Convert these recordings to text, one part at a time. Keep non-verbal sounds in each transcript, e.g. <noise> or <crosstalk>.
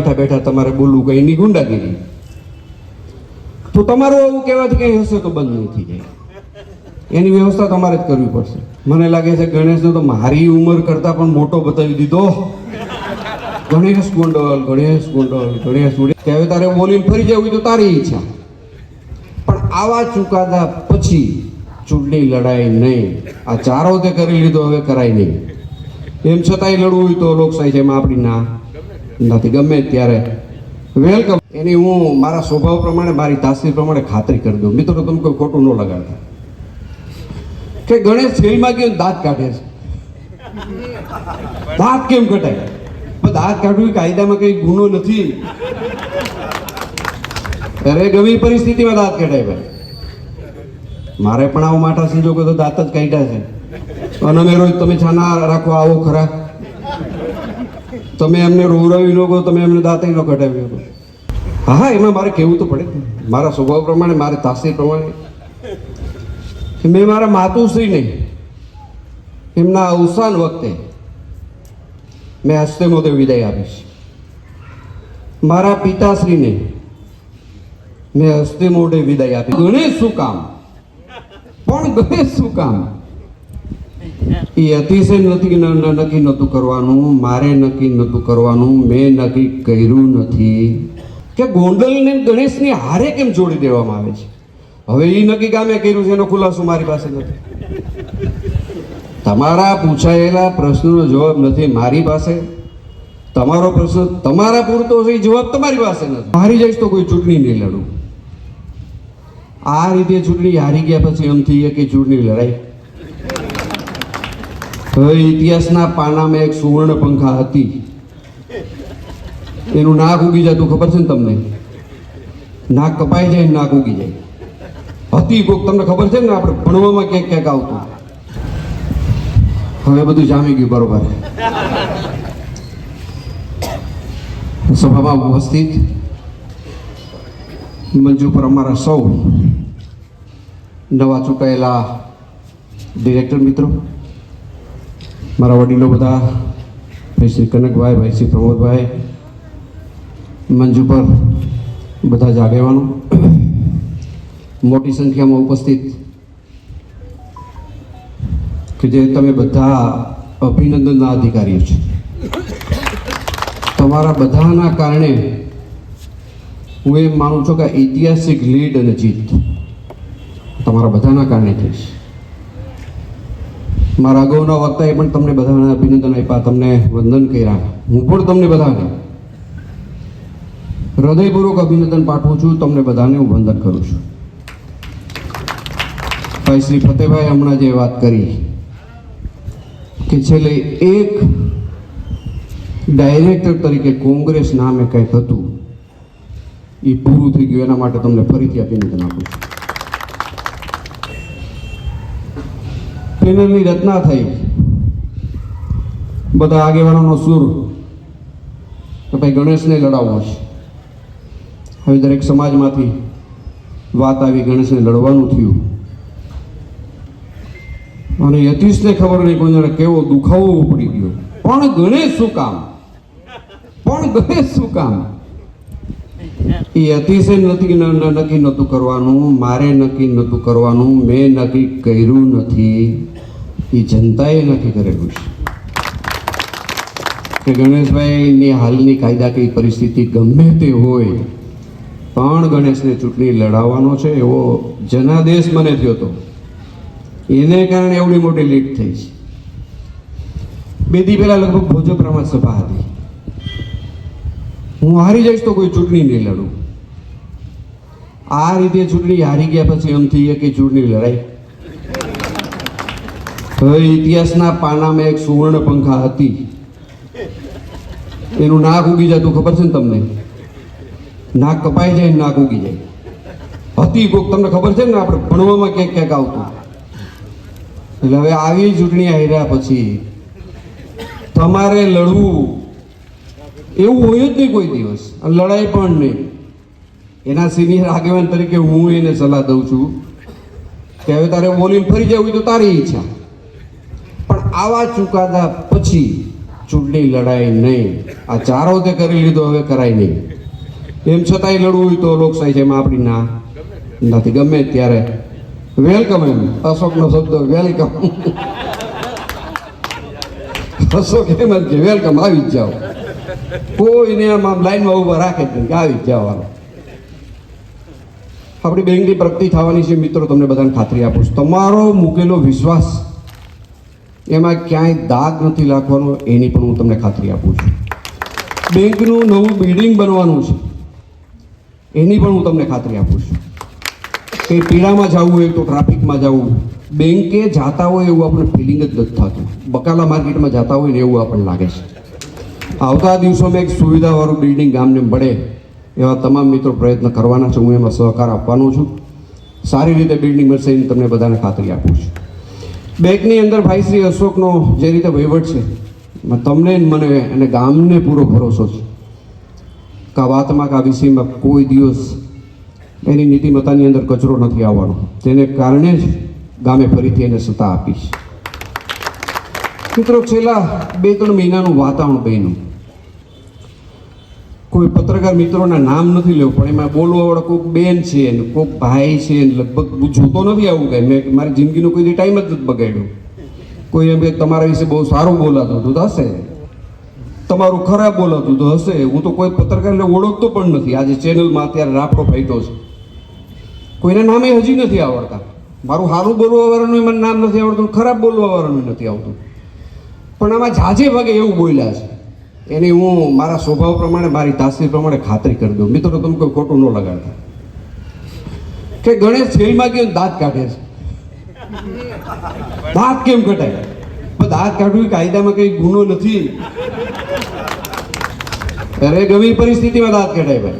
બેઠા બેઠા તમારે બોલવું કઈ એની ગુંડાગીરી. તો તમારું એવું કહેવાથી કંઈ હશે તો બંધ નહીં થઈ જાય. એની વ્યવસ્થા તમારે જ કરવી પડશે. મને લાગે છે ગણેશને તો મારી ઉંમર કરતાં પણ મોટો બતાવી દીધો. ગણેશ ગોંડલ ગણેશ ગોંડલ, ગણેશ હવે તારે બોલીને ફરી જવું તો તારી ઈચ્છા. પણ આવા ચુકાદા પછી ચૂંટણી લડાઈ નહીં. આ ચારો તે કરી લીધો, હવે કરાય નહીં. એમ છતાંય લડવું હોય તો લોકશાહી છે આપણી ના. નથી. ગમે ત્યારે. વેલકમ એની હું મારા સ્વભાવ પ્રમાણે, મારી તાસીર પ્રમાણે ખાતરી કરી દઉં. મિત્રો, તમે કોઈ ખોટું ન લગાડતા. કે ગણેશ ફિલ્મમાં ગયો દાંત કાઢે છે. દાંત કેમ કટાય? પણ દાંત કાઢવું કાયદામાં કઈ ગુનો નથી. અરે, ગમે પરિસ્થિતિમાં દાંત કઢાય ભાઈ. મારે પણ આવો માઠા સંજોગો તો દાંત જ કાઢ્યા છે. અને અમે રોજ તમે છાના રાખો આવો ખરા. તમે એમને રોવરાવી લોકો તમે એમને દાંત ન કઢાવી શકો હા હા, એમાં મારે કહેવું તો પડે. મારા સ્વભાવ પ્રમાણે, મારે તાસીર પ્રમાણે. મેં મારા માતુશ્રીને એમના અવસાન વખતે મેં હસ્તે મોતે વિદાય આપીશ. મારા પિતાશ્રીને મેં હસ્તે મોઢે વિદાય આપી ગણેશ શું કામ? પણ ગણેશ શું કામ? એ અતિશય નથી નક્કી નહોતું કરવાનું, મારે નક્કી નહોતું કરવાનું, મેં નક્કી કર્યું નથી. કે ગોંડલને ગણેશની હારે કેમ જોડી દેવામાં આવે છે? હવે એ નક્કી ગામે કર્યું છે એનો ખુલાસો મારી પાસે નથી. તમારા પૂછાયેલા પ્રશ્નનો જવાબ નથી મારી પાસે. તમારો પ્રશ્ન તમારા પૂરતો છે એ જવાબ તમારી પાસે નથી. હારી જઈશ તો કોઈ ચૂંટણી નહીં લડું. આ રીતે ચૂંટણી હારી ગયા પછી એમ થઈ કે ચૂંટણી લડાઈ હવે ઇતિહાસના પાનામાં એક સુવર્ણ પંખા હતી. એનું નાક ઉગી જતું ખબર છે ને તમને? નાક કપાઈ જાય નાક ઉગી જાય. હતી કોક, તમને ખબર છે ને આપણે ભણવામાં ક્યાંક ક્યાંક આવતું? હવે બધું જામી ગયું બરોબર. સભામાં ઉપસ્થિત. મંચ ઉપર અમારા સૌ નવા ચૂંટાયેલા ડિરેક્ટર મિત્રો. મારા વડીલો બધા, ભાઈ શ્રી કનકભાઈ, ભાઈ શ્રી પ્રમોદભાઈ, મંચ ઉપર બધા જ મોટી સંખ્યામાં ઉપસ્થિત કે જે તમે બધા અભિનંદનના અધિકારીઓ છો. તમારા બધાના કારણે હું એમ માનું છું કે ઐતિહાસિક લીડ અને જીત તમારા બધાના કારણે થઈ છે. મારા અગાઉના વક્તાએ પણ તમને બધાને અભિનંદન આપ્યા, તમને વંદન કર્યા. હું પણ તમને બધાને હૃદયપૂર્વક અભિનંદન પાઠવું છું, તમને બધાને હું વંદન કરું છું. ભાઈ શ્રી ફતેભાઈ હમણાં જે વાત કરી કે છેલ્લે એક ડાયરેક્ટર તરીકે કોંગ્રેસ નામે કંઈક હતું, એ પૂરું થઈ ગયું, એના માટે તમને ફરીથી અભિનંદન આપું છું. પેનલની રચના થઈ. બધા આગેવાનોનો સુર કે ભાઈ ગણેશને લડાવવો છે. હવે દરેક સમાજમાંથી વાત આવી ગણેશને લડવાનું થયું. અને યતીશને ખબર નહીં કોઈને કેવો દુખાવો ઉપડી ગયો. પણ ગણેશ શું કામ? પણ ગણેશ શું કામ? એ અતિશય નથી નક્કી નહોતું કરવાનું, મારે નક્કી નહોતું કરવાનું, મેં નક્કી કર્યું નથી. એ જનતાએ નક્કી કરેલું છે. કે ગણેશભાઈની હાલની કાયદાકીય પરિસ્થિતિ ગમે તે હોય, પણ ગણેશને ચૂંટણી લડાવવાનો છે એવો જનાદેશ મને થયો હતો. એને કારણે એવડી મોટી લીક થઈ છે. બે દી પહેલા લગભગ ભોજપરામાં સભા હતી. હું હારી જઈશ તો કોઈ ચૂંટણી નહીં લડું. આ રીતે ચૂંટણી હારી ગયા પછી એમ થઈ કે ચૂંટણી લડાઈ. હવે ઇતિહાસના પાનામાં એક સુવર્ણ પંખા હતી. એનું નાક ઉગી જતું ખબર છે ને તમને? નાક કપાઈ જાય નાક ઉગી જાય. હતી કોક, તમને ખબર છે ને આપણે ભણવામાં ક્યાંક ક્યાંક આવતું? એટલે હવે આવી ચૂંટણી હાર્યા પછી તમારે લડવું એવું હોય જ નહીં કોઈ દિવસ. લડાઈ પણ નહીં. એના સિનિયર આગેવાન તરીકે હું એને સલાહ દઉં છું કે હવે તારે બોલીને ફરી જવું તો તારી ઈચ્છા. પણ આવા ચુકાદા પછી ચૂંટણી લડાઈ નહીં. આ ચારો તે કરી લીધો, હવે કરાય નહીં. એમ છતાંય લડવું હોય તો લોકશાહી છે એમાં આપણી ના. નથી ગમે ત્યારે. વેલકમ એમ. અશોકનો શબ્દ વેલકમ <laughs> અશોક એમ જ કે વેલકમ આવી જ જાઓ. કોઈને એમ આમ લાઈનમાં ઊભા રાખે જ કે આવી જ જાઓ આપણી બેંકની પ્રગતિ થવાની છે, મિત્રો, તમને બધાને ખાતરી આપું છું. તમારો મૂકેલો વિશ્વાસ, એમાં ક્યાંય દાગ નથી લાગવાનો એની પણ હું તમને ખાતરી આપું છું. બેંકનું નવું બિલ્ડિંગ બનવાનું છે, એની પણ હું તમને ખાતરી આપું છું. કે પીડામાં જવું હોય તો ટ્રાફિકમાં જવું, બેંકે જાતા હોય એવું આપણને ફિલિંગ જ નથી થતું. બકાલા માર્કેટમાં જતા હોય ને એવું આપણને લાગે છે. આવતા દિવસોમાં એક સુવિધાવાળું બિલ્ડિંગ ગામને મળે એવા તમામ મિત્રો પ્રયત્ન કરવાના છે. હું એમાં સહકાર આપવાનો છું. સારી રીતે બિલ્ડિંગ મળશે એની તમને બધાને ખાતરી આપું છું. બેંકની અંદર ભાઈ શ્રી અશોકનો જે રીતે વહીવટ છે તમને મને અને ગામને પૂરો ભરોસો છે. કા વાતમાં કા વિષયમાં કોઈ દિવસ એની નીતિમત્તાની અંદર કચરો નથી આવવાનો. તેને કારણે જ ગામે ફરીથી એને સત્તા આપી છે. મિત્રો, છેલ્લા બે ત્રણ મહિનાનું વાતાવરણ બન્યું. કોઈ પત્રકાર મિત્રોના નામ નથી લેવું, પણ એમાં બોલવાવાળા કોઈક બેન છે ને કોઈક ભાઈ છે ને લગભગ હું જોતો નથી આવું કંઈ. મેં મારી જિંદગીનો કોઈ ટાઈમ જ નથી બગાડ્યો. કોઈ એમ કે તમારા વિશે બહુ સારું બોલાતું હતું તો હશે. તમારું ખરાબ બોલાતું તો હશે. હું તો કોઈ પત્રકારને ઓળખતો પણ નથી. આજે ચેનલમાં અત્યારે રાફડો ફાઈટો છે. કોઈના નામે હજી નથી આવડતા. મારું સારું બોલવાવાળાનું એમાં નામ નથી આવડતું ખરાબ બોલવાવાળાનું નથી આવતું. પણ આમાં જાજે ભાગે એવું બોલ્યા છે. એની હું મારા સ્વભાવ પ્રમાણે, મારી તાસીર પ્રમાણે ખાતરી કરી દઉં. મિત્રો, તમે કોઈ ખોટું ન લગાડતા. કે ગણેશ ફિલ્મમાં કેમ દાંત કાઢે છે. દાંત કેમ કટાય? પણ દાંત કાઢવું કાયદામાં કઈ ગુનો નથી. અરે, ગમે પરિસ્થિતિમાં દાંત કઢાય ભાઈ.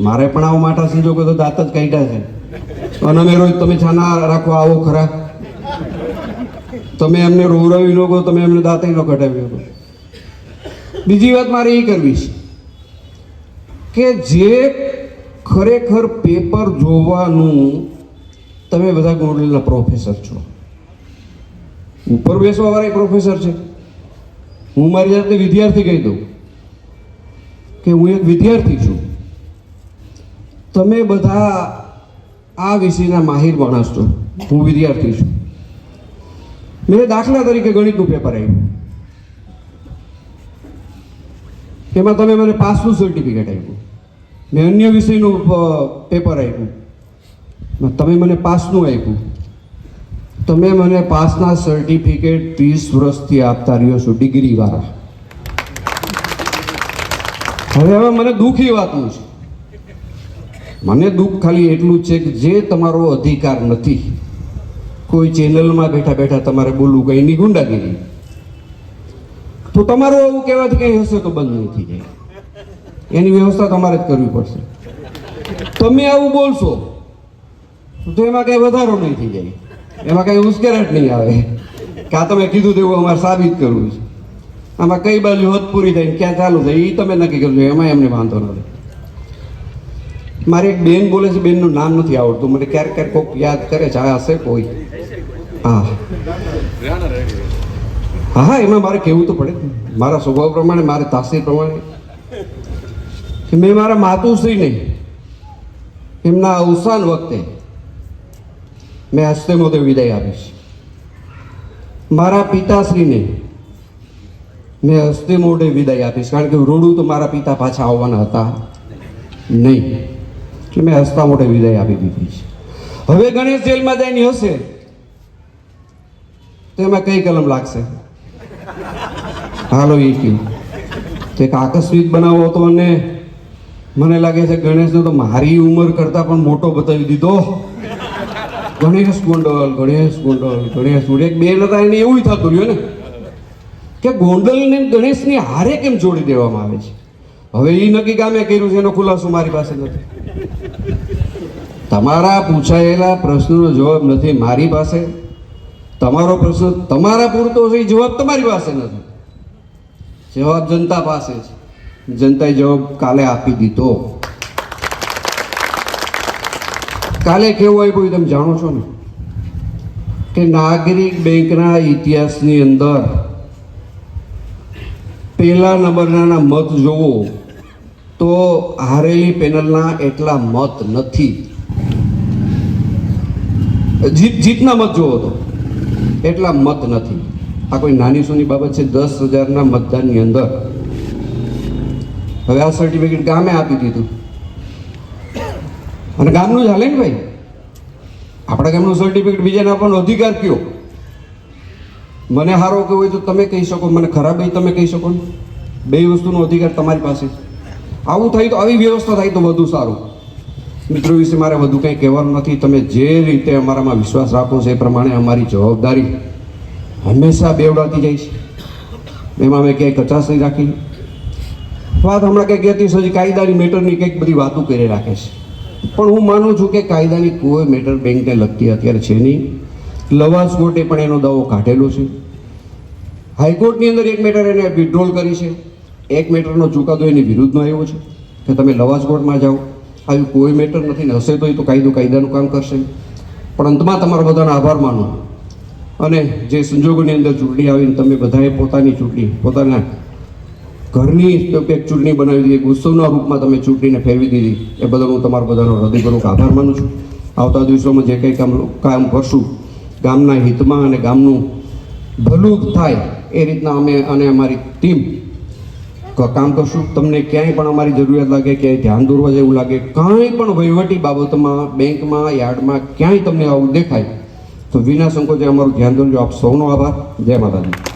મારે પણ આવો માઠા સંજોગો તો દાંત જ કાઢ્યા છે. અને અમે રોજ તમે છાના રાખો આવો ખરા. તમે એમને રોવરાવી લોકો તમે એમને દાંતે ન કઢાવી શકો બીજી વાત મારે એ કરવી છે કે જે ખરેખર પેપર જોવાનું તમે બધા ગોંડલના પ્રોફેસર છો. ઉપર બેસવાવાળા પ્રોફેસર છે. હું મારી જાતને વિદ્યાર્થી કહી દઉં કે હું એક વિદ્યાર્થી છું. તમે બધા આ વિષયના માહિર માણસ છો. હું વિદ્યાર્થી છું. મેં દાખલા તરીકે ગણિતનું પેપર આવ્યું એમાં તમે મને પાસનું સર્ટિફિકેટ આપ્યું. મેં અન્ય વિષયનું પેપર આપ્યું. તમે મને પાસનું આપ્યું. તમે મને પાસના સર્ટિફિકેટ ત્રીસ વર્ષથી આપતા રહ્યો છો ડિગ્રી વાળા હવે હવે મને દુઃખ એ વાતનું છે. મને દુઃખ ખાલી એટલું છે કે જે તમારો અધિકાર નથી. કોઈ ચેનલમાં બેઠા બેઠા તમારે બોલવું, કંઈ એની ગુંડાગીરી. તો તમારું એવું કહેવાથી કંઈ હશે તો બંધ નહીં થઈ જાય. એની વ્યવસ્થા તમારે જ કરવી પડશે. તમે આવું બોલશો, તો એમાં કંઈ વધારો નહીં થઈ જાય. એમાં કંઈ ઉશ્કેરાટ નહીં આવે. કે આ તમે કીધું તેવું અમારે સાબિત કરવું છે. આમાં કઈ બાજુ હદ પૂરી થાય ક્યાં ચાલુ થાય એ તમે નક્કી કરજો, એમાં એમને વાંધો નથી મારી એક બેન બોલે છે, બેનનું નામ નથી આવડતું, મને ક્યારેક ક્યારેક કોઈક યાદ કરે છે, આ હશે કોઈ. હા. હા હા, એમાં મારે કહેવું તો પડે. મારા સ્વભાવ પ્રમાણે, મારે તાસીર પ્રમાણે. કે મેં મારા માતુશ્રીને એમના અવસાન વખતે મેં હસ્તે મોતે વિદાય આપીશ મારા પિતાશ્રીને મેં હસ્તે મોઢે વિદાય આપીશ કારણ કે રૂડું તો મારા પિતા પાછા આવવાના હતા. નહીં. એટલે મેં હસતા મોઢે વિદાય આપી દીધી છે. હવે ગણેશ જેલમાં જઈને હશે તો એમાં કઈ કલમ લાગશે? હાલો એ કહ્યું તો એક આકસ્મિક બનાવો હતો અને મને લાગે છે ગણેશને તો મારી ઉંમર કરતાં પણ મોટો બતાવી દીધો. ગણેશ ગોંડલ ગણેશ ગોંડલ ગણેશ ગોંડલ. એક બેન હતા, એને એવું થતું રહ્યું ને કે ગોંડલને ગણેશની હારે કેમ જોડી દેવામાં આવે છે? હવે એ નક્કી કામે કર્યું છે, એનો ખુલાસો મારી પાસે નથી. તમારા પૂછાયેલા પ્રશ્નનો જવાબ નથી મારી પાસે. તમારો પ્રશ્ન તમારા પૂરતો છે એ જવાબ તમારી પાસે નથી. જવાબ જનતા પાસે છે. જનતાએ જવાબ કાલે આપી દીધો. કાલે કેવું આપ્યું એ તમે જાણો છો ને? કે નાગરિક બેંકના ઇતિહાસની અંદર પહેલા નંબરના મત જોવો તો હારેલી પેનલના એટલા મત નથી. જીત જીતના મત જોવો તો. એટલા મત નથી. આ કોઈ નાની સૂની બાબત છે? દસ હજારના મતદાનની અંદર. હવે આ સર્ટિફિકેટ ગામે આપી દીધું. અને ગામનું જ હાલે ને ભાઈ? આપણા ગામનું સર્ટિફિકેટ બીજાને આપવાનો અધિકાર કયો? મને સારો કે હોય તો તમે કહી શકો. મને ખરાબ હોય તમે કહી શકો ને. બે વસ્તુનો અધિકાર તમારી પાસે. આવું થાય તો આવી વ્યવસ્થા થાય તો વધુ સારું. મિત્રો વિશે મારે વધુ કંઈ કહેવાનું નથી. તમે જે રીતે અમારામાં વિશ્વાસ રાખો છો એ પ્રમાણે અમારી જવાબદારી હંમેશા બેવડાતી જાય છે એમાં મેં ક્યાંય કચાશ નહીં રાખી. વાત હમણાં કંઈક કહેતી હજી કાયદાની મેટરની કંઈક બધી વાતો કરી રાખે છે. પણ હું માનું છું કે કાયદાની કોઈ મેટર બેંકને લગતી અત્યારે છે નહીં. લવાસ કોર્ટે પણ એનો દાવો કાઢેલો છે. હાઈકોર્ટની અંદર એક મેટર એને વિડ્રોલ કરી છે. એક મેટરનો ચુકાદો એની વિરુદ્ધનો આવ્યો છે કે તમે લવાસ કોર્ટમાં જાઓ. આવી કોઈ મેટર નથી ને હશે તો એ તો કાયદો કાયદાનું કામ કરશે. પણ અંતમાં તમારા બધાનો આભાર માનું અને જે સંજોગોની અંદર ચૂંટણી આવીને તમે બધાએ પોતાની ચૂંટણી, પોતાના ઘરની ચૂંટણી બનાવી દીધી, એક ઉત્સવના રૂપમાં તમે ચૂંટણીને ફેરવી દીધી. એ બદલ હું તમારો બધાનો હૃદયપૂર્વક આભાર માનું છું. આવતા દિવસોમાં જે કંઈ કામ કામ કરશું, ગામના હિતમાં અને ગામનું ભલું થાય એ રીતના અમે અને અમારી ટીમ કામ કરશું. તમને ક્યાંય પણ અમારી જરૂરિયાત લાગે, ક્યાંય ધ્યાન દોરવા જેવું લાગે, કાંઈ પણ વહીવટી બાબતમાં, બેંકમાં, યાર્ડમાં ક્યાંય તમને આવું દેખાય તો વિના સંકોચે અમારું ધ્યાન દોરજો આપ સૌનો આભાર. જય માતાજી.